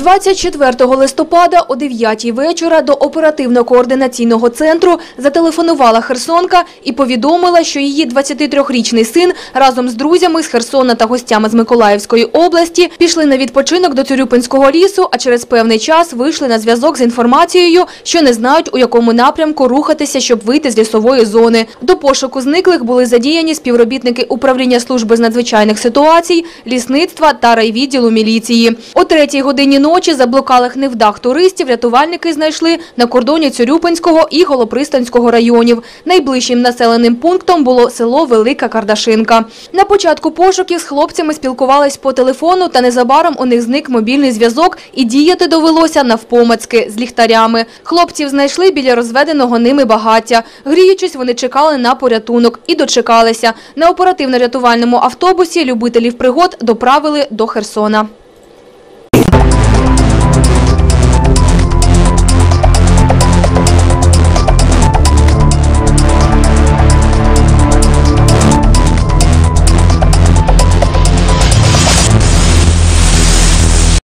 24 листопада о 9 вечора до оперативно-координаційного центру зателефонувала Херсонка і повідомила, що її 23-річний син разом з друзями з Херсона та гостями з Миколаївської області пішли на відпочинок до Цюрюпинського лісу, а через певний час вийшли на зв'язок з інформацією, що не знають, у якому напрямку рухатися, щоб вийти з лісової зони. До пошуку зниклих були задіяні співробітники управління служби з надзвичайних ситуацій, лісництва та райвідділу міліції. О третій годині ночі заблукалих невдах туристів рятувальники знайшли на кордоні Цюрюпинського і Голопристанського районів. Найближчим населеним пунктом було село Велика Кардашинка. На початку пошуків з хлопцями спілкувались по телефону, та незабаром у них зник мобільний зв'язок і діяти довелося навпомацьки з ліхтарями. Хлопців знайшли біля розведеного ними багаття. Гріючись, вони чекали на порятунок і дочекалися. На оперативно-рятувальному автобусі любителів пригод доправили до Херсона.